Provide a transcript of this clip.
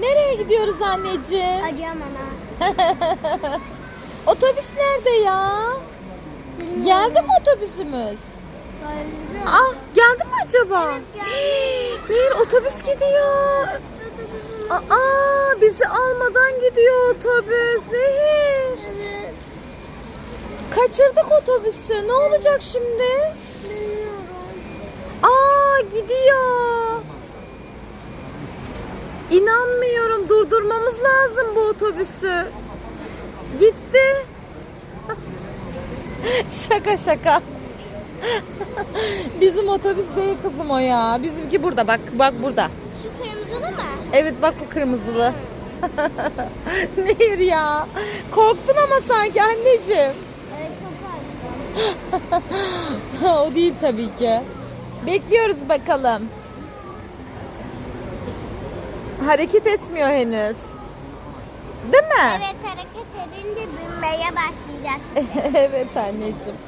Nereye gidiyoruz anneciğim? Adıyaman'a. Otobüs nerede ya? Geldi mi otobüsümüz? Ah geldi mi acaba? Evet, geldi. Nehir otobüs gidiyor. Aa bizi almadan gidiyor otobüs Nehir. Evet. Kaçırdık otobüsü. Ne olacak şimdi? Bilmiyorum. Aa gidiyor. İnanmıyorum. Durdurmamız lazım bu otobüsü. Gitti. şaka şaka. Bizim otobüs değil kızım o ya. Bizimki burada bak. Bak burada. Şu kırmızılı mı? Evet bak bu kırmızılı. Nehir ya. Korktun ama sanki anneciğim. O değil tabii ki. Bekliyoruz bakalım. Hareket etmiyor henüz. Değil mi? Evet hareket edince binmeye başlayacak. evet anneciğim.